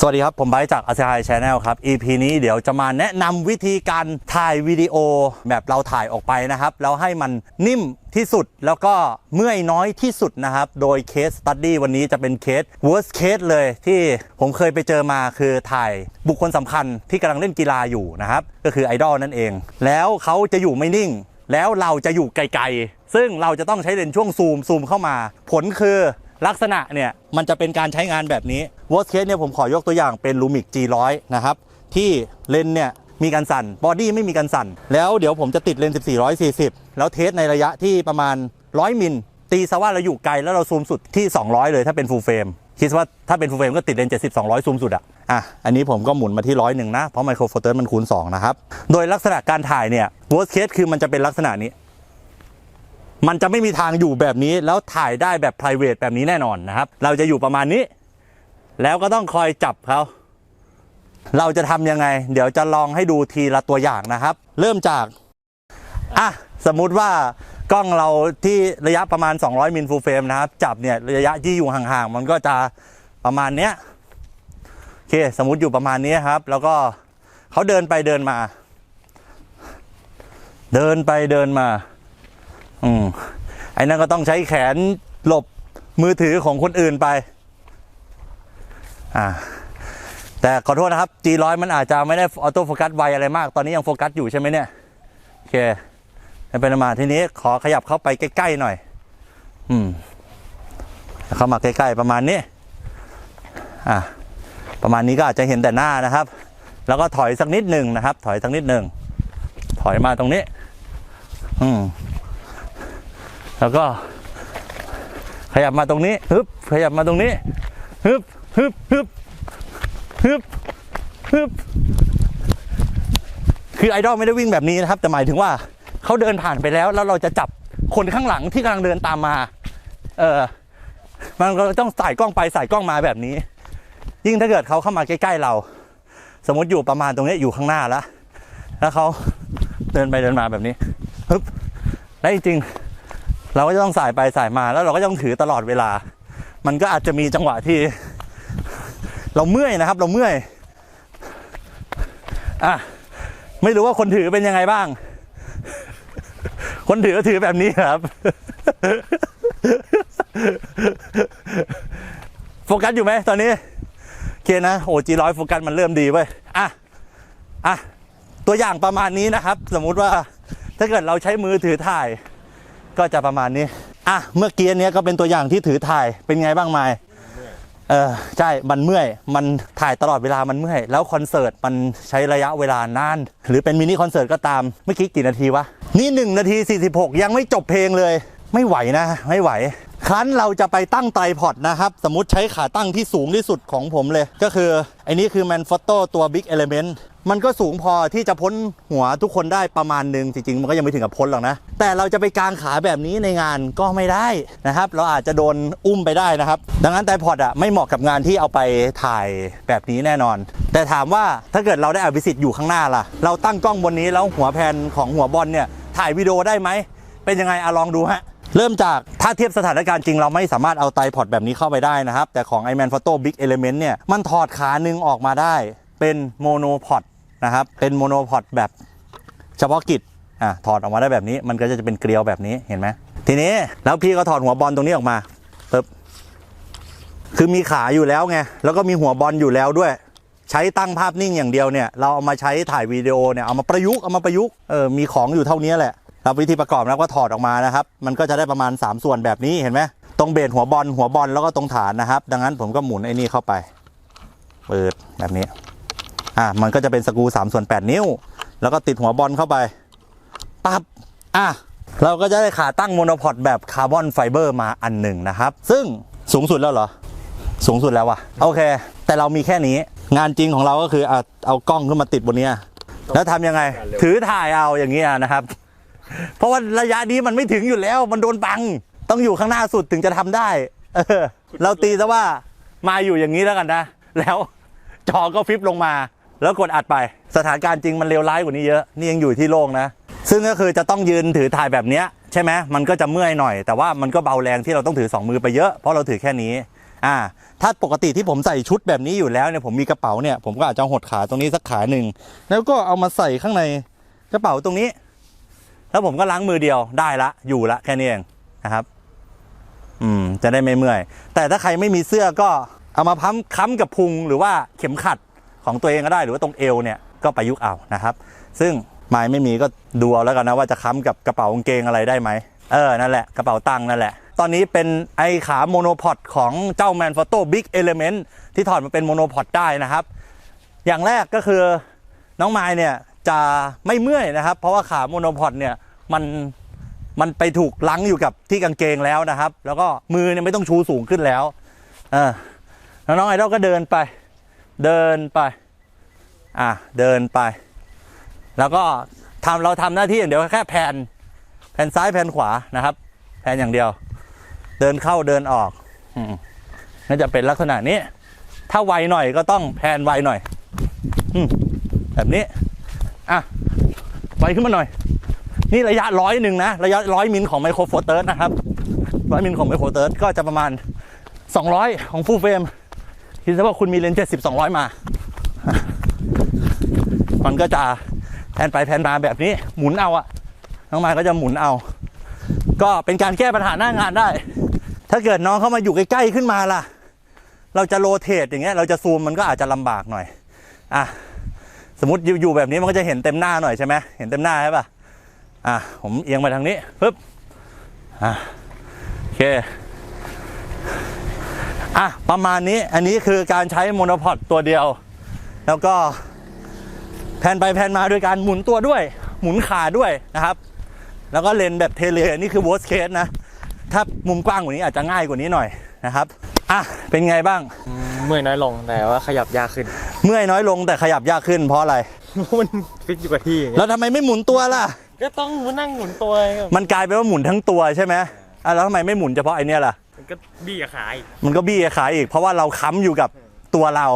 สวัสดีครับ ผมไบร์ทจาก a s i h Channel ครับ EP นี้เดี๋ยวจะมาแนะนำวิธีการถ่ายวิดีโอแบบเราถ่ายออกไปนะครับ แล้วให้มันนิ่มที่สุดแล้วก็เมื่อยน้อยที่สุดนะครับ โดยเคสสตัดดี้วันนี้จะเป็นเคส worst case เลยที่ผมเคยไปเจอมาคือถ่ายบุคคลสำคัญที่กำลังเล่นกีฬาอยู่นะครับ ก็คือไอดอลนั่นเอง แล้วเขาจะอยู่ไม่นิ่ง แล้วเราจะอยู่ไกลๆซึ่งเราจะต้องใช้เลนส์ช่วงซูมซูมเข้ามา ผลคือ ลักษณะเนี่ยมันจะเป็นการใช้งานแบบนี้ worst case เนี่ยผมขอยกตัวอย่างเป็น Lumix G100 นะครับที่เลนเนี่ยมีการสั่นบอดี้ไม่มีการสั่น แล้วเดี๋ยวผมจะติดเลนส์1440 แล้วเทสในระยะที่ประมาณ 100 มิล ตีซะว่าเราอยู่ไกลแล้วเราซูมสุดที่ 200 เลยถ้าเป็น full frame คิดว่าถ้าเป็น full frame ก็ติดเลนส์70 200 ซูมสุดอะอะอันนี้ผมก็หมุนมาที่ร้อยหนึ่งนะ เพราะไมโครโฟเตอร์มันคูณ 2 นะครับ โดยลักษณะการถ่ายเนี่ย worst case คือมันจะเป็นลักษณะนี้ มันจะไม่มีทางอยู่แบบนี้ แล้วถ่ายได้แบบ p r i v a t แบบนี้แน่นอนนะครับ เราจะอยู่ประมาณนี้ แล้วก็ต้องคอยจับเขาเราจะทำยังไง เดี๋ยวจะลองให้ดูทีละตัวอย่างนะครับ เริ่มจากอะสมมุติว่ากล้องเราที่ระยะประมาณ 200มิลฟูลเฟรมนะครับ จับเนี่ยระยะที่อยู่ห่างๆ มันก็จะประมาณเนี้ยโอเค สมมติอยู่ประมาณนี้ครับ แล้วก็เขาเดินไปเดินมา เดินไปเดินมา อืมไอ้นั่นก็ต้องใช้แขนหลบมือถือของคนอื่นไป อ่า แต่ขอโทษนะครับ G100 มันอาจจะไม่ได้ออโต้โฟกัสไวอะไรมาก ตอนนี้ยังโฟกัสอยู่ใช่ไหมเนี่ย โอเคไม่เป็นมาทีนี้ขอขยับเข้าไปใกล้ๆหน่อย อืม เข้ามาใกล้ๆประมาณนี้ อะประมาณนี้ก็อาจจะเห็นแต่หน้านะครับ แล้วก็ถอยสักนิดหนึ่งนะครับ ถอยสักนิดหนึ่ง ถอยมาตรงนี้ อืม แล้วก็ ขยับมาตรงนี้ฮึบขยับมาตรงนี้ฮึบฮึบฮึบฮึบฮึบคือไอดอลไม่ได้วิ่งแบบนี้นะครับ แต่หมายถึงว่าเขาเดินผ่านไปแล้ว แล้วเราจะจับคนข้างหลังที่กำลังเดินตามมา เออมันก็ต้องใส่กล้องไปใส่กล้องมาแบบนี้ ยิ่งถ้าเกิดเขาเข้ามาใกล้ๆเรา สมมติอยู่ประมาณตรงนี้อยู่ข้างหน้าแล้วแล้วเขาเดินไปเดินมาแบบนี้ฮึบแล้จริงๆ เราก็จะต้องสายไปสายมาแล้วเราก็ต้องถือตลอดเวลา มันก็อาจจะมีจังหวะที่ เราเมื่อยนะครับ เราเมื่อยอะไม่รู้ว่าคนถือเป็นยังไงบ้าง คนถือก็ถือแบบนี้ครับ โฟกัสอยู่ไหมตอนนี้โอเคนะโอ้จีร้อยโฟกัสมันเริ่มดีเว้ยอะอะตัวอย่างประมาณนี้นะครับ สมมุติว่าถ้าเกิดเราใช้มือถือถ่าย ก็จะประมาณนี้ อะ เมื่อกี้เนี้ยก็เป็นตัวอย่างที่ถือถ่ายเป็นไงบ้างไมายเออใช่มันเมื่อยมันถ่ายตลอดเวลามันเมื่อย แล้วคอนเสิร์ตมันใช้ระยะเวลานาน หรือเป็นมินิคอนเสิร์ตก็ตามเมื่อกี้กี่นาทีวะ นี่ 1 นาที 46 ยังไม่จบเพลงเลย ไม่ไหวนะ ไม่ไหวครั้นเราจะไปตั้งไตรพอดนะครับ สมมติใช้ขาตั้งที่สูงที่สุดของผมเลย ก็คือไอ้นี้คือ Manfrotto ตัว Big Element มันก็สูงพอที่จะพ้นหัวทุกคนได้ประมาณหนึ่งจริงๆ มันก็ยังไม่ถึงกับพ้นหรอกนะ แต่เราจะไปกางขาแบบนี้ในงานก็ไม่ได้นะครับ เราอาจจะโดนอุ้มไปได้นะครับ ดังนั้นไตพอดอะไม่เหมาะกับงานที่เอาไปถ่ายแบบนี้แน่นอน แต่ถามว่าถ้าเกิดเราได้อภิสิทธิ์อยู่ข้างหน้าล่ะ เราตั้งกล้องบนนี้แล้วหัวแผ่นของหัวบอลเนี่ยถ่ายวิดีโอได้ไหม เป็นยังไงอะลองดูฮะเริ่มจากถ้าเทียบสถานการณ์จริงเราไม่สามารถเอาไตพอดแบบนี้เข้าไปได้นะครับ แต่ของ iMan Photo Big Element เนี่ยมันถอดขาหนึ่งออกมาได้ เป็นโมโนพอด นะครับ เป็นโมโนพอดแบบเฉพาะกิจอะถอดออกมาได้แบบนี้ มันก็จะเป็นเกลียวแบบนี้เห็นไหมทีนี้แล้วพี่ก็ถอดหัวบอลตรงนี้ออกมาปึ๊บคือมีขาอยู่แล้วไงแล้วก็มีหัวบอลอยู่แล้วด้วย ใช้ตั้งภาพนิ่งอย่างเดียวเนี่ย เราเอามาใช้ถ่ายวิดีโอเนี่ยเอามาประยุกต์เอามาประยุกต์เออมีของอยู่เท่านี้แหละแล้ววิธีประกอบแล้วก็ถอดออกมานะครับ มันก็จะได้ประมาณ 3 ส่วนแบบนี้เห็นไหมตรงเบสหัวบอลหัวบอลแล้วก็ตรงฐานนะครับ ดังนั้นผมก็หมุนไอ้นี่เข้าไป เปิดแบบนี้ อะมันก็จะเป็นสกรู3ส่วน8นิ้ว แล้วก็ติดหัวบอลเข้าไปปั๊บอะเราก็จะได้ขาตั้งโมโนพอดแบบคาร์บอนไฟเบอร์มาอันหนึ่งนะครับ ซึ่งสูงสุดแล้วเหรอ สูงสุดแล้ววะโอเค แต่เรามีแค่นี้ งานจริงของเราก็คือเอาเอากล้องขึ้นมาติดบนเนี้ยแล้วทำยังไง ถือถ่ายเอาอย่างเงี้ยนะครับ เพราะว่าระยะนี้มันไม่ถึงอยู่แล้วมันโดนบัง ต้องอยู่ข้างหน้าสุดถึงจะทำได้เออเราตีซะว่ามาอยู่อย่างนี้แล้วกันนะ แล้วจอก็ฟลิปลงมา แล้วกดอัดไป สถานการณ์จริงมันเลวร้ายกว่านี้เยอะ นี่ยังอยู่ที่โล่งนะ ซึ่งก็คือจะต้องยืนถือถ่ายแบบเนี้ยใช่ไหมมันก็จะเมื่อยหน่อย แต่ว่ามันก็เบาแรงที่เราต้องถือสองมือไปเยอะ เพราะเราถือแค่นี้ อ่า ถ้าปกติที่ผมใส่ชุดแบบนี้อยู่แล้วเนี่ย ผมมีกระเป๋าเนี่ย ผมก็อาจจะหดขาตรงนี้สักขาหนึ่ง แล้วก็เอามาใส่ข้างในกระเป๋าตรงนี้ แล้วผมก็ล้างมือเดียวได้ละ อยู่ละแค่นี้เองนะครับ อืม จะได้ไม่เมื่อย แต่ถ้าใครไม่มีเสื้อก็เอามาพั้มค้ำกับพุงหรือว่าเข็มขัด ของตัวเองก็ได้หรือว่าตรงเอวเนี่ยก็ประยุกต์เอานะครับ ซึ่งไม้ไม่มีก็ดูเอาแล้วกันนะว่าจะค้ำกับกระเป๋ากางเกงอะไรได้ไหมเออนั่นแหละกระเป๋าตังค์นั่นแหละ ตอนนี้เป็นไอขาโมโนพอดของเจ้าแมนฟอโต้บิ๊กเอลเมนต์ที่ถอดมาเป็นโมโนพอดได้นะครับ อย่างแรกก็คือน้องไม้เนี่ยจะไม่เมื่อยนะครับ เพราะว่าขาโมโนพอดเนี่ยมันมันไปถูกลังอยู่กับที่กางเกงแล้วนะครับ แล้วก็มือเนี่ยไม่ต้องชูสูงขึ้นแล้ว เออน้องไอดอลก็เดินไป เดินไป อะ เดินไป แล้วก็ทำเราทำหน้าที่อย่างเดียวแค่แผ่น แผ่นซ้ายแผ่นขวานะครับ แผ่นอย่างเดียว เดินเข้าเดินออกอืมน่าจะเป็นลักษณะนี้ ถ้าไวหน่อยก็ต้องแพนไวหน่อยอืมแบบนี้ อะ ไวขึ้นมาหน่อย นี่ระยะร้อยหนึ่งนะ ระยะร้อยมิลของไมโครโฟเตอร์นะครับ ร้อยมิลของไมโครโฟเตอร์ก็จะประมาณ 200 ของฟูลเฟรม คิดซะว่าคุณมีเลนส์70 200มา มันก็จะแพนไปแพนมาแบบนี้หมุนเอาอะน้องม้ก็จะหมุนเอา ก็เป็นการแก้ปัญหาหน้างานได้ ถ้าเกิดน้องเข้ามาอยู่ใกล้ๆขึ้นมาล่ะ เราจะโรเตทอย่างเงี้ย เราจะซูมมันก็อาจจะลำบากหน่อยอะสมมติอยู่แบบนี้มันก็จะเห็นเต็มหน้าหน่อยใช่ไหมเห็นเต็มหน้าใช่ปะอะผมเอียงไปทางนี้ปึ๊บอะโอเค อะประมาณนี้อันนี้คือการใช้โมโนพอดตัวเดียว แล้วก็แพนไปแพนมาโดยการหมุนตัวด้วย หมุนขาด้วยนะครับ แล้วก็เลนแบบเทเลนี่คือ worst case นะ ถ้ามุมกว้างกว่านี้อาจจะง่ายกว่านี้หน่อยนะครับอะเป็นไงบ้างอืมเมื่อยน้อยลงแต่ว่าขยับยากขึ้น เมื่อยน้อยลงแต่ขยับยากขึ้นเพราะอะไร มันฟิกอยู่กับที่อย่างเงี้ยแล้วทำไมไม่หมุนตัวล่ะ ก็ต้องมานั่งหมุนตัวครับมันกลายเป็นว่าหมุนทั้งตัวใช่ไหมอะแล้วทำไมไม่หมุนเฉพาะไอเนี้ยล่ะ มันก็บี้กับขาอีกมันก็บี้ขาอีก เพราะว่าเราค้ำอยู่กับตัวเรา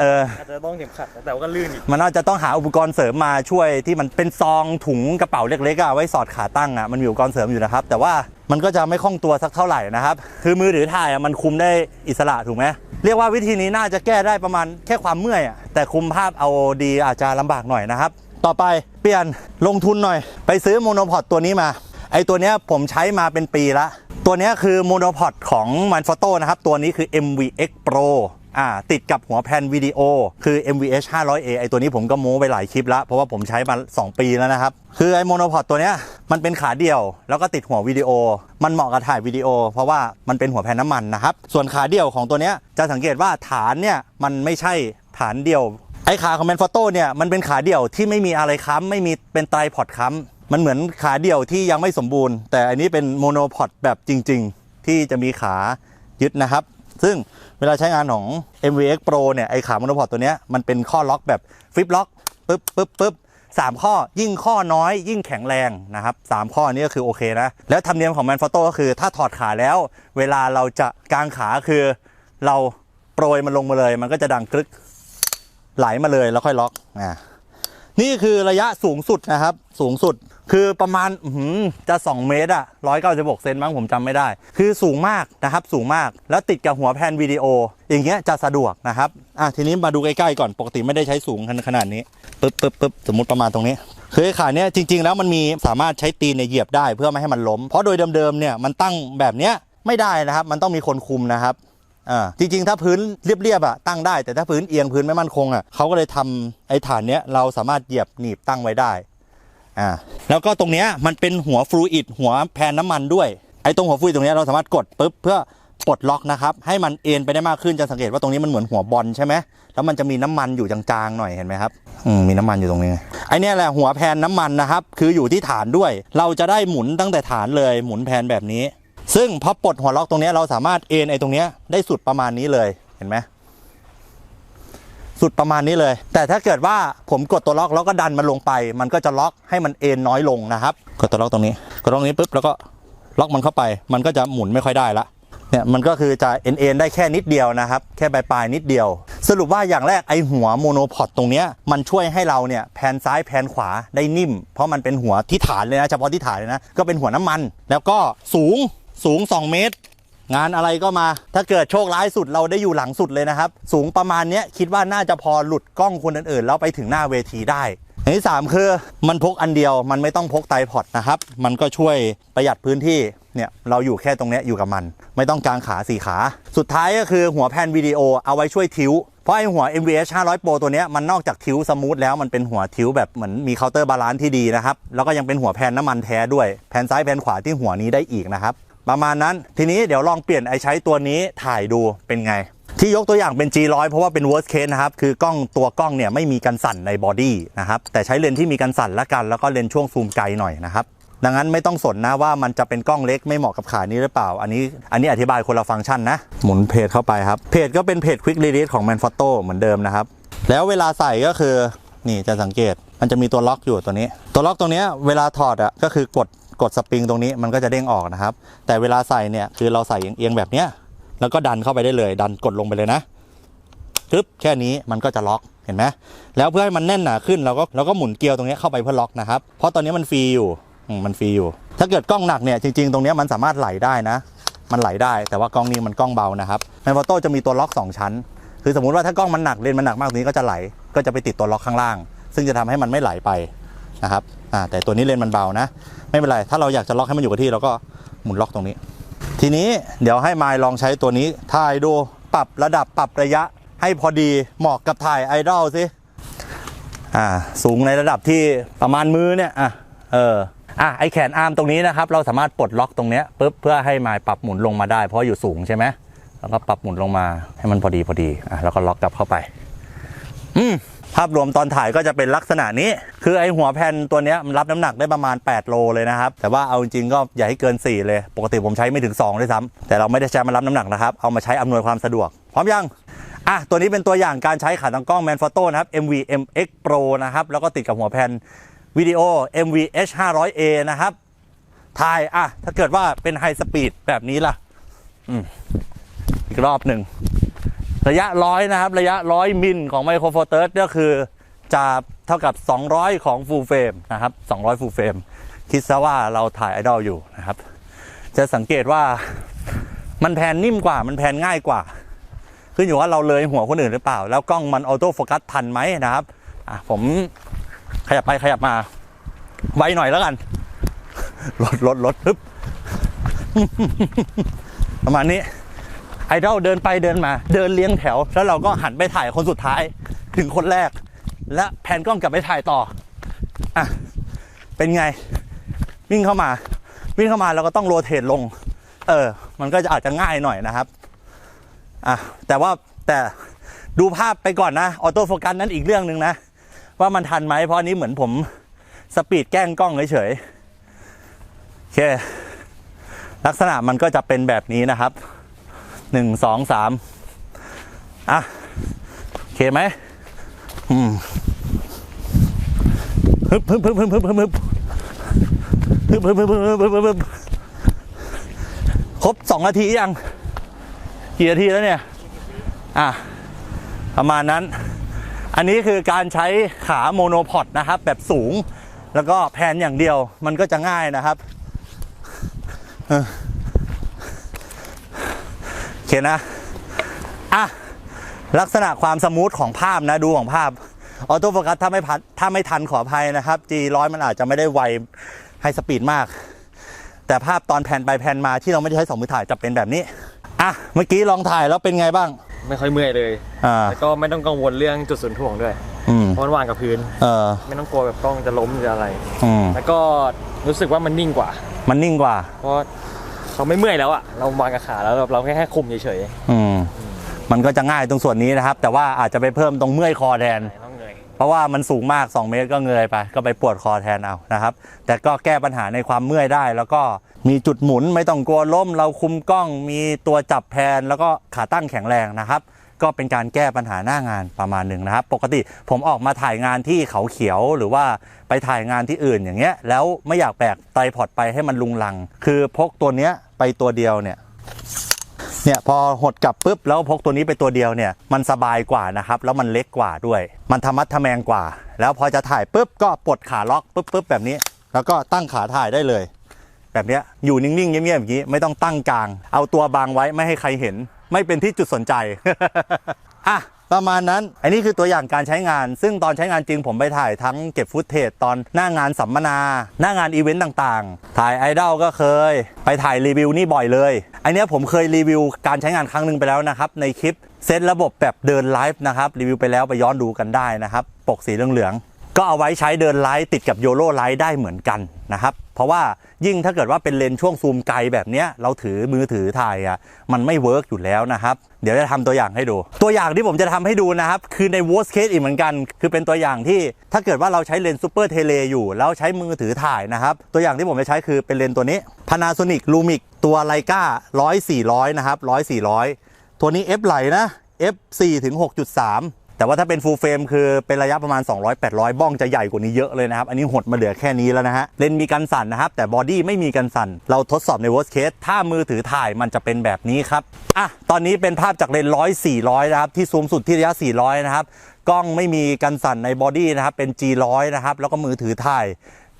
เออ อาจจะต้องเข็มขัดแต่ว่าก็ลื่นอีกมันน่าจะต้องหาอุปกรณ์เสริมมาช่วยที่มันเป็นซองถุงกระเป๋าเล็กๆอะไว้สอดขาตั้งอะมันมีอุปกรณ์เสริมอยู่นะครับ แต่ว่ามันก็จะไม่คล่องตัวสักเท่าไหร่นะครับ คือมือถือถ่ายอะมันคุมได้อิสระถูกไหมเรียกว่าวิธีนี้น่าจะแก้ได้ประมาณแค่ความเมื่อยอะแต่คุมภาพเอาดีอาจจะลำบากหน่อยนะครับ ต่อไปเปลี่ยนลงทุนหน่อย ไปซื้อโมโนพอดตัวนี้มา ไอตัวเนี้ยผมใช้มาเป็นปีละ ตัวเนี้ยคือโมโนพอดของ Manfrotto นะครับ ตัวนี้คือ MVX Pro อ่าติดกับหัวแผ่นวิดีโอ คือ MVH 500A ไอตัวนี้ผมก็โม้ไปหลายคลิปแล้ว เพราะว่าผมใช้มา 2 ปีแล้วนะครับ คือไอโมโนพอดตัวเนี้ยมันเป็นขาเดี่ยว แล้วก็ติดหัววิดีโอ มันเหมาะกับถ่ายวิดีโอ เพราะว่ามันเป็นหัวแผ่นน้ำมันนะครับ ส่วนขาเดี่ยวของตัวเนี้ยจะสังเกตว่าฐานเนี่ยมันไม่ใช่ฐานเดี่ยวไอขาของแมนฟอโต้เนี่ยมันเป็นขาเดี่ยวที่ไม่มีอะไรค้ำไม่มีเป็นไตรพอดค้ำ มันเหมือนขาเดี่ยวที่ยังไม่สมบูรณ์ แต่อันนี้เป็นโมโนพอดแบบจริง ๆ ที่จะมีขายึดนะครับ ซึ่งเวลาใช้งานของ MVX Pro เนี่ยไอขาโมโนพอดตัวเนี้ยมันเป็นข้อล็อกแบบฟลิปล็อกปึ๊บปึ๊บปึ๊บสามข้อยิ่งข้อน้อยยิ่งแข็งแรงนะครับสามข้อนี้ก็คือโอเคนะ แล้วธรรมเนียมของแมนฟอโต้ก็คือถ้าถอดขาแล้ว เวลาเราจะกางขาคือเราโปรยมันลงมาเลย มันก็จะดังกรึกไหลมาเลยแล้วค่อยล็อกอ่านี่คือระยะสูงสุดนะครับ สูงสุด คือประมาณอื้อหือจะ 2 เมตรอะ196เซนมั้งผมจำไม่ได้ คือสูงมากนะครับสูงมากแล้วติดกับหัวแผ่นวิดีโอ อย่างเงี้ยจะสะดวกนะครับอะทีนี้มาดูใกล้ๆก่อนปกติไม่ได้ใช้สูงขนาดนี้ปึ๊บปึ๊บปึ๊บสมมติประมาณตรงนี้คือขาเนี้ยจริง ๆ แล้วมันมีสามารถใช้ตีนเนี่ยเหยียบได้เพื่อไม่ให้มันล้ม เพราะโดยเดิมๆเนี่ยมันตั้งแบบเนี้ยไม่ได้นะครับ มันต้องมีคนคุมนะครับอ่าจริงๆ ถ้าพื้นเรียบๆอะตั้งได้แต่ถ้าพื้นเอียงพื้นไม่มั่นคงอะเขาก็เลยทำไอ้ฐานเนี้ยเราสามารถเหยียบหนีบตั้งไว้ได้ อ่าแล้วก็ตรงเนี้ยมันเป็นหัวฟลูอิดหัวแพนน้ำมันด้วยไอ้ตรงหัวฟลูอิดตรงเนี้ยเราสามารถกดปุ๊บเพื่อปลดล็อกนะครับให้มันเอ็นไปได้มากขึ้นจะสังเกตว่าตรงนี้มันเหมือนหัวบอลใช่ไหมแล้วมันจะมีน้ำมันอยู่จางๆหน่อยเห็นไหมครับอืมมีน้ำมันอยู่ตรงนี้ไอ้เนี่ยแหละหัวแพนน้ำมันนะครับคืออยู่ที่ฐานด้วย เราจะได้หมุนตั้งแต่ฐานเลยหมุนแพนแบบนี้ ซึ่งพอปลดหัวล็อกตรงเนี้ยเราสามารถเอ็นไอ้ตรงเนี้ยได้สุดประมาณนี้เลยเห็นไหม สุดประมาณนี้เลย แต่ถ้าเกิดว่าผมกดตัวล็อกแล้วก็ดันมันลงไป มันก็จะล็อกให้มันเอ็นน้อยลงนะครับกดตัวล็อกตรงนี้กดตรงนี้ปุ๊บแล้วก็ล็อกมันเข้าไป มันก็จะหมุนไม่ค่อยได้ละเนี่ยมันก็คือจะเอ็นเอ็นได้แค่นิดเดียวนะครับ แค่ปลายปลายนิดเดียว สรุปว่าอย่างแรกไอหัวโมโนพอดตรงเนี้ยมันช่วยให้เราเนี่ยแผนซ้ายแผนขวาได้นิ่ม เพราะมันเป็นหัวที่ฐานเลยนะเฉพาะที่ฐานเลยนะก็เป็นหัวน้ำมัน แล้วก็สูงสูง 2 เมตร งานอะไรก็มา ถ้าเกิดโชคร้ายสุดเราได้อยู่หลังสุดเลยนะครับ สูงประมาณนี้คิดว่าน่าจะพอหลุดกล้องคนอื่นๆแล้วไปถึงหน้าเวทีได้อย่างที่สามคือมันพกอันเดียวมันไม่ต้องพกไตรพอดนะครับ มันก็ช่วยประหยัดพื้นที่เนี่ยเราอยู่แค่ตรงนี้อยู่กับมัน ไม่ต้องกางขาสี่ขา สุดท้ายก็คือหัวแผ่นวิดีโอเอาไว้ช่วยทิ้ว เพราะไอหัว MVH 500 Pro ตัวนี้มันนอกจากทิ้วสมูทแล้วมันเป็นหัวทิ้วแบบเหมือนมีเคาน์เตอร์บาลานซ์ที่ดีนะครับ แล้วก็ยังเป็นหัวแผ่นน้ำมันแท้ด้วยแผ่นซ้ายแผ่นขวาที่หัวนี้ได้อีกนะครับ ประมาณนั้น ทีนี้เดี๋ยวลองเปลี่ยนไอใช้ตัวนี้ถ่ายดูเป็นไง ที่ยกตัวอย่างเป็น G100 เพราะว่าเป็น worst case นะครับ คือกล้องตัวกล้องเนี่ยไม่มีกันสั่นในบอดี้นะครับ แต่ใช้เลนส์ที่มีกันสั่นละกัน แล้วก็เลนส์ช่วงซูมไกลหน่อยนะครับดังนั้นไม่ต้องสนนะว่ามันจะเป็นกล้องเล็กไม่เหมาะกับขานี้หรือเปล่า อันนี้อันนี้อธิบายคนละฟังก์ชันนะ หมุนเพจเข้าไปครับ เพจก็เป็นเพจ Quick Release ของ Manfrotto เหมือนเดิมนะครับ แล้วเวลาใส่ก็คือนี่จะสังเกต มันจะมีตัวล็อกอยู่ตัวนี้ ตัวล็อกตรงนี้เวลาถอดอะก็คือกด กดสปริงตรงนี้มันก็จะเด้งออกนะครับ แต่เวลาใส่เนี่ยคือเราใส่เอียงๆแบบเนี้ยแล้วก็ดันเข้าไปได้เลย ดันกดลงไปเลยนะปึ๊บแค่นี้มันก็จะล็อกเห็นไหมแล้วเพื่อให้มันแน่นหนาขึ้นเราก็เราก็หมุนเกลียวตรงนี้เข้าไปเพื่อล็อกนะครับ เพราะตอนนี้มันฟรีอยู่มันฟรีอยู่ ถ้าเกิดกล้องหนักเนี่ยจริงๆ ตรงนี้มันสามารถไหลได้นะ มันไหลได้แต่ว่ากล้องนี้มันกล้องเบานะครับแมนฟอโต้จะมีตัวล็อกสองชั้น คือสมมุติว่าถ้ากล้องมันหนักเลนส์มันหนักมากตรงนี้ก็จะไหล ก็จะไปติดตัวล็อกข้างล่าง ซึ่งจะทำให้มันไม่ไหลไป นะครับอ่าแต่ตัวนี้เลนมันเบานะ ไม่เป็นไร ถ้าเราอยากจะล็อกให้มันอยู่กับที่เราก็หมุนล็อกตรงนี้ ทีนี้เดี๋ยวให้ไมายลองใช้ตัวนี้ถ่ายดูปรับระดับปรับระยะให้พอดีเหมาะกับถ่ายไอดอลสิอ่าสูงในระดับที่ประมาณมือเนี่ยอะเอออะไอแขนอาร์มตรงนี้นะครับ เราสามารถปลดล็อกตรงเนี้ยปุ๊บเพื่อให้มายปรับหมุนลงมาได้ เพราะอยู่สูงใช่ไหมแล้วก็ปรับหมุนลงมาให้มันพอดีพอดีอะแล้วก็ล็อกกลับเข้าไป อืม ภาพรวมตอนถ่ายก็จะเป็นลักษณะนี้ คือไอหัวแผ่นตัวนี้มันรับน้ำหนักได้ประมาณ 8 โลเลยนะครับ แต่ว่าเอาจริงๆก็อย่าให้เกิน 4 เลย ปกติผมใช้ไม่ถึง 2 ด้วยซ้ำแต่เราไม่ได้ใช้มันรับน้ำหนักนะครับ เอามาใช้อำนวยความสะดวก พร้อมยังอะตัวนี้เป็นตัวอย่างการใช้ขาตั้งกล้อง Manfrotto นะครับ MV MX Pro นะครับ แล้วก็ติดกับหัวแผ่นวิดีโอ MV H 500A นะครับถ่ายอะถ้าเกิดว่าเป็นไฮสปีดแบบนี้ล่ะ อืมอีกรอบหนึ่ง ระยะร้อยนะครับ ระยะร้อยมิลของไมโครโฟเตอร์ก็คือจะเท่ากับ 200 ของฟูลเฟรมนะครับ200ฟูลเฟรมคิดซะว่าเราถ่ายไอดอลอยู่นะครับ จะสังเกตว่ามันแพนนิ่มกว่ามันแพนง่ายกว่า ขึ้นอยู่ว่าเราเลยหัวคนอื่นหรือเปล่า แล้วกล้องมันออโต้โฟกัสทันไหมนะครับอะผมขยับไปขยับมาไวหน่อยแล้วกันลดลดลดปึ๊บประมาณนี้ ไอดอลเดินไปเดินมา เดินเลี้ยงแถว แล้วเราก็หันไปถ่ายคนสุดท้าย ถึงคนแรก และแผนกล้องกลับไปถ่ายต่ออะเป็นไง วิ่งเข้ามา วิ่งเข้ามาเราก็ต้องโรเทตลง เออ มันก็จะอาจจะง่ายหน่อยนะครับอะแต่ว่าแต่ดูภาพไปก่อนนะออโต้โฟกัสนั้นอีกเรื่องหนึ่งนะ ว่ามันทันไหมเพราะอันนี้เหมือนผมสปีดแกล้งกล้องเฉยๆโอเค ลักษณะมันก็จะเป็นแบบนี้นะครับ หนึ่งสองสามอะโอเคไหมอืมฮึบฮึบฮึบฮึบฮึบฮึบฮึบฮึบฮึบฮึบฮึบฮึบฮึบฮึบครบสองนาทียังกี่นาทีแล้วเนี่ย อะ ประมาณนั้น อันนี้คือการใช้ขาโมโนพอดนะครับ แบบสูง แล้วก็แพนอย่างเดียว มันก็จะง่ายนะครับโอ เคนะ อะ ลักษณะความสมูทของภาพนะดูของภาพ ออโต้โฟกัสถ้าไม่พัดถ้าไม่ทันขออภัยนะครับ G100 มันอาจจะไม่ได้ไวไฮสปีดมาก แต่ภาพตอนแผ่นไปแผ่นมาที่เราไม่ได้ใช้สองมือถ่ายจะเป็นแบบนี้ อะ เมื่อกี้ลองถ่ายแล้วเป็นไงบ้าง ไม่ค่อยเมื่อยเลยอ่าแล้วก็ไม่ต้องกังวลเรื่องจุดศูนย์ถ่วงด้วย อืมเพราะมันวางกับพื้น เออไม่ต้องกลัวแบบกล้องจะล้มหรืออะไร อืมแล้วก็รู้สึกว่ามันนิ่งกว่า มันนิ่งกว่า เพราะ เขาไม่เมื่อยแล้วอะเราวางกับขาแล้วเราเราแค่แค่คุมเฉยอืมมันก็จะง่ายตรงส่วนนี้นะครับ แต่ว่าอาจจะไปเพิ่มตรงเมื่อยคอแทน ๆต้องเหนื่อยเพราะว่ามันสูงมาก 2 เมตรก็เงยไป ก็ไปปวดคอแทนเอานะครับ แต่ก็แก้ปัญหาในความเมื่อยได้ แล้วก็มีจุดหมุนไม่ต้องกลัวล้ม เราคุมกล้องมีตัวจับแพนแล้วก็ขาตั้งแข็งแรงนะครับ ก็เป็นการแก้ปัญหาหน้างานประมาณหนึ่งนะครับ ปกติผมออกมาถ่ายงานที่เขาเขียวหรือว่าไปถ่ายงานที่อื่นอย่างเงี้ย แล้วไม่อยากแบกไตรพอดไปให้มันลุงลัง คือพกตัวเนี้ยไปตัวเดียวเนี่ยเนี่ยพอหดกลับปุ๊บแล้วพกตัวนี้ไปตัวเดียวเนี่ยมันสบายกว่านะครับ แล้วมันเล็กกว่าด้วย มันธรรมัดทะแมงกว่า แล้วพอจะถ่ายปุ๊บก็ปลดขาล็อกปุ๊บปุ๊บแบบนี้ แล้วก็ตั้งขาถ่ายได้เลย แบบเนี้ยอยู่นิ่งๆเงียบๆอย่างนี้ไม่ต้องตั้งกลาง เอาตัวบังไว้ไม่ให้ใครเห็น ไม่เป็นที่จุดสนใจอะประมาณนั้น อันนี้คือตัวอย่างการใช้งาน ซึ่งตอนใช้งานจริงผมไปถ่ายทั้งเก็บฟุตเทจตอนหน้างานสัมมนา หน้างานอีเวนต์ต่างๆ ถ่ายไอดอลก็เคย ไปถ่ายรีวิวนี่บ่อยเลย อันเนี้ยผมเคยรีวิวการใช้งานครั้งหนึ่งไปแล้วนะครับ ในคลิปเซตระบบแบบเดินไลฟ์นะครับ รีวิวไปแล้วไปย้อนดูกันได้นะครับ ปกสีเหลืองๆ ก็เอาไว้ใช้เดินไลฟ์ติดกับโยโ o ไลฟ์ได้เหมือนกันนะครับ เพราะว่ายิ่งถ้าเกิดว่าเป็นเลนช่วงซูมไกลแบบนี้เราถือมือถือถ่ายอะมันไม่เวิร์กอยู่แล้วนะครับ เดี๋ยวจะทำตัวอย่างให้ดู ตัวอย่างที่ผมจะทำให้ดูนะครับ คือใน worst case อีกเหมือนกัน คือเป็นตัวอย่างที่ถ้าเกิดว่าเราใช้เลนส์ซูเปอร์เทเลอยู่ แล้วใช้มือถือถ่ายนะครับ ตัวอย่างที่ผมจะใช้คือเป็นเลนตัวนี้ Panasonic Lumix ตัวไลกา100 400นะครับ100 400ตัวนี้ f ไหลนะ f 4ถึง6.3 แต่ว่าถ้าเป็น full frame คือเป็นระยะประมาณ 200 800 บ้องจะใหญ่กว่านี้เยอะเลยนะครับ อันนี้หดมาเหลือแค่นี้แล้วนะฮะ เลนส์มีกันสั่นนะครับ แต่บอดี้ไม่มีกันสั่น เราทดสอบใน worst case ถ้ามือถือถ่ายมันจะเป็นแบบนี้ครับ อะ ตอนนี้เป็นภาพจากเลนส์100 400นะครับ ที่ซูมสุดที่ระยะ 400 นะครับ กล้องไม่มีกันสั่นในบอดี้นะครับ เป็น G100 นะครับ แล้วก็มือถือถ่าย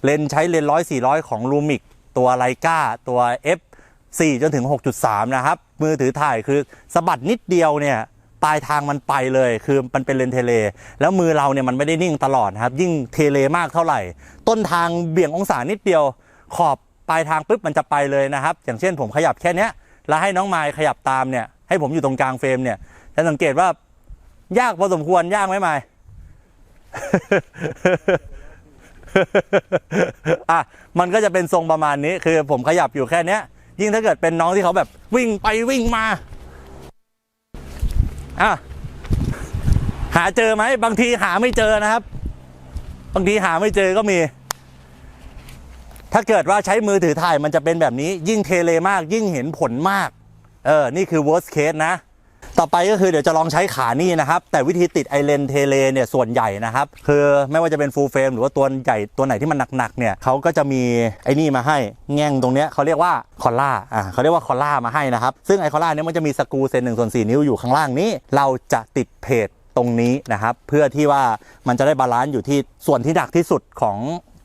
เลนส์ใช้เลนส์100 400ของ Lumix ตัวไลกาตัว F 4จนถึง 6.3 นะครับ มือถือถ่ายคือสะบัดนิดเดียวเนี่ย ปลายทางมันไปเลย คือมันเป็นเลนเทเล แล้วมือเราเนี่ยมันไม่ได้นิ่งตลอดนะครับ ยิ่งเทเลมากเท่าไหร่ ต้นทางเบี่ยงองศานิดเดียว ขอบปลายทางปุ๊บมันจะไปเลยนะครับ อย่างเช่นผมขยับแค่เนี้ยแล้วให้น้องไมค์ขยับตามเนี่ย ให้ผมอยู่ตรงกลางเฟรมเนี่ยจะสังเกตว่ายากพอสมควรยากไหมไมค์อะมันก็จะเป็นทรงประมาณนี้ คือผมขยับอยู่แค่เนี้ย ยิ่งถ้าเกิดเป็นน้องที่เขาแบบวิ่งไปวิ่งมา อะหาเจอไหมบางทีหาไม่เจอนะครับ บางทีหาไม่เจอก็มี ถ้าเกิดว่าใช้มือถือถ่ายมันจะเป็นแบบนี้ ยิ่งเทเลมากยิ่งเห็นผลมาก เออ นี่คือ worst case นะ ต่อไปก็คือเดี๋ยวจะลองใช้ขานี่นะครับ แต่วิธีติดไอเลนเทเลเนี่ยส่วนใหญ่นะครับ คือไม่ว่าจะเป็น full frame หรือว่าตัวใหญ่ตัวไหนที่มันหนักๆเนี่ยเขาก็จะมีไอ้นี่มาให้แง่งตรงเนี้ยเขาเรียกว่าคอล่าอ่าเขาเรียกว่าคอล่ามาให้นะครับ ซึ่งไอคอล่าเนี่ยมันจะมีสกูเซนหนึ่งส่วนสี่นิ้วอยู่ข้างล่างนี้ เราจะติดเพจตรงนี้นะครับ เพื่อที่ว่ามันจะได้บาลานซ์อยู่ที่ส่วนที่หนักที่สุดของ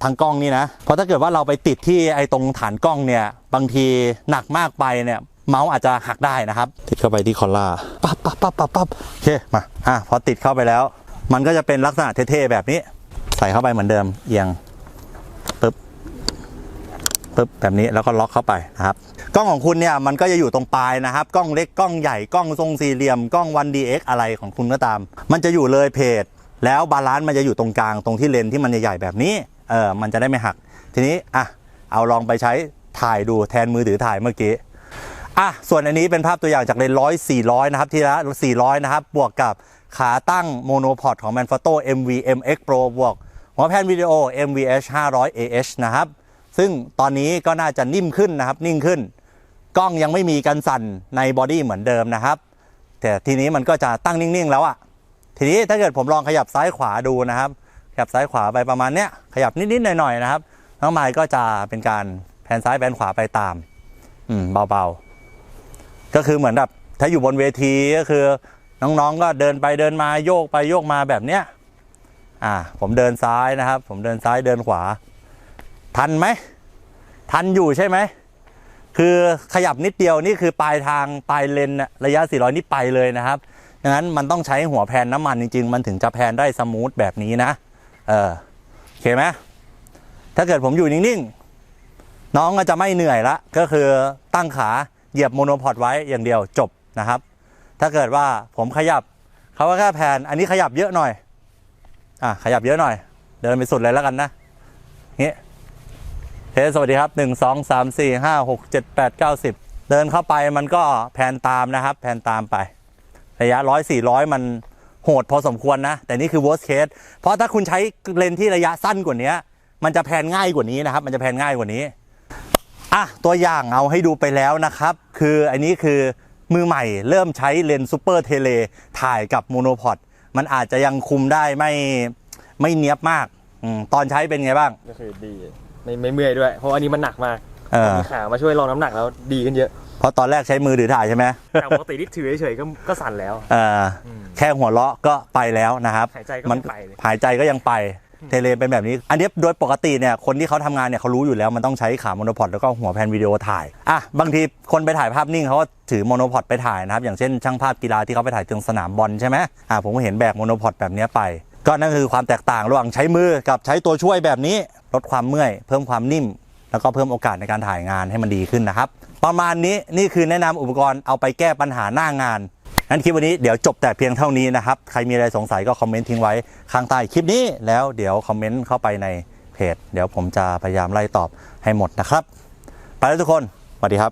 ทางกล้องนี่นะเพราะถ้าเกิดว่าเราไปติดที่ไอ้ตรงฐานกล้องเนี่ยบางทีหนักมากไปเนี่ย เมาส์อาจจะหักได้นะครับ ติดเข้าไปที่คอลล่าปั๊บปั๊บปั๊บปั๊บปั๊บโอเคมาอะพอติดเข้าไปแล้ว มันก็จะเป็นลักษณะเท่ๆแบบนี้ ใส่เข้าไปเหมือนเดิมเอียงปึ๊บปึ๊บแบบนี้แล้วก็ล็อกเข้าไปนะครับกล้องของคุณเนี่ยมันก็จะอยู่ตรงปลายนะครับ กล้องเล็กกล้องใหญ่กล้องทรงสี่เหลี่ยมกล้อง 1DX อะไรของคุณก็ตาม มันจะอยู่เลยเพจแล้วบาลานซ์มันจะอยู่ตรงกลางตรงที่เลนส์ที่มันใหญ่ๆแบบนี้เออมันจะได้ไม่หัก ทีนี้อะเอาลองไปใช้ถ่ายดูแทนมือถือถ่ายเมื่อกี้ อะส่วนอันนี้เป็นภาพตัวอย่างจากเลนร้อยสี่ร้อยนะครับที่ละสี่ร้อยนะครับ บวกกับขาตั้งโมโนพอดของ m a n f r o t o MVMX Pro บวกหัวแผ่นวิดีโอ MVH 500 AH นะครับ ซึ่งตอนนี้ก็น่าจะนิ่มขึ้นนะครับ นิ่งขึ้น กล้องยังไม่มีกันสั่นในบอดี้เหมือนเดิมนะครับ แต่ทีนี้มันก็จะตั้งนิ่ง ๆ แล้วอะทีนี้ถ้าเกิดผมลองขยับซ้ายขวาดูนะครับ ขยับซ้ายขวาไปประมาณเนี้ย ขยับนิด ๆ หน่อย ๆ นะครับ น้องไมค์ก็จะเป็นการแผนซ้ายแผนขวาไปตาม อืม เบา ๆ ก็คือเหมือนแบบถ้าอยู่บนเวทีก็คือ น้องๆก็เดินไปเดินมาโยกไปโยกมาแบบเนี้ยอ่าผมเดินซ้ายนะครับ ผมเดินซ้ายเดินขวา ทันไหมทันอยู่ใช่ไหมคือขยับนิดเดียวนี่คือปลายทางปลายเลนระยะ 400 นี่ไปเลยนะครับดังนั้นมันต้องใช้หัวแพนน้ำมันจริง ๆ มันถึงจะแพนได้สมูทแบบนี้นะ เออโอเคไหมถ้าเกิดผมอยู่นิ่ง ๆ น้องก็จะไม่เหนื่อยละ ก็คือตั้งขา เหยียบโมโนพอดไว้อย่างเดียวจบนะครับ ถ้าเกิดว่าผมขยับเขาก็แค่แพนอันนี้ขยับเยอะหน่อยอะขยับเยอะหน่อย เดินไปสุดเลยแล้วกันนะงี้เฮ้สวัสดีครับ 1 2 3 4 5 6 7 8 9 10 เดินเข้าไปมันก็แพนตามนะครับแพนตามไประยะ100 400มันโหดพอสมควรนะ แต่นี่คือ worst case เพราะถ้าคุณใช้เลนส์ที่ระยะสั้นกว่านี้ มันจะแพนง่ายกว่านี้นะครับ มันจะแพนง่ายกว่านี้ อะตัวอย่างเอาให้ดูไปแล้วนะครับ คืออันนี้คือมือใหม่เริ่มใช้เลนส์ซูเปอร์เทเลถ่ายกับโมโนพอดมันอาจจะยังคุมได้ไม่ไม่เนี้ยบมากอมตอนใช้เป็นไงบ้าง ก็คือดีไม่ไม่เมื่อยด้วย เพราะอันนี้มันหนักมากเออมีขามาช่วยรองน้ำหนักแล้วดีขึ้นเยอะ เพราะตอนแรกใช้มือถือถ่ายใช่ไหมจากปกติที่ถือเฉยๆก็ก็สั่นแล้ว เอออืมแค่หัวเราะก็ไปแล้วนะครับหายใจก็มันไม่ไปเลย หายใจก็ยังไป เทเลเป็นแบบนี้ อันนี้โดยปกติเนี่ยคนที่เขาทำงานเนี่ยเขารู้อยู่แล้วมันต้องใช้ขาโมโนพอดแล้วก็หัวแผ่นวิดีโอถ่ายอะบางทีคนไปถ่ายภาพนิ่งเขาก็ถือโมโนพอดไปถ่ายนะครับ อย่างเช่นช่างภาพกีฬาที่เขาไปถ่ายตรงสนามบอลใช่ไหมอะผมก็เห็นแบกโมโนพอดแบบนี้ไป ก็นั่นคือความแตกต่างระหว่างใช้มือกับใช้ตัวช่วยแบบนี้ลดความเมื่อย เพิ่มความนิ่ม แล้วก็เพิ่มโอกาสในการถ่ายงานให้มันดีขึ้นนะครับประมาณนี้นี่คือแนะนำอุปกรณ์เอาไปแก้ปัญหาหน้างาน นั้นคลิปวันนี้เดี๋ยวจบแต่เพียงเท่านี้นะครับ ใครมีอะไรสงสัยก็คอมเมนต์ทิ้งไว้ข้างใต้คลิปนี้แล้วเดี๋ยวคอมเมนต์เข้าไปในเพจ เดี๋ยวผมจะพยายามไล่ตอบให้หมดนะครับ ไปแล้วทุกคนสวัสดีครับ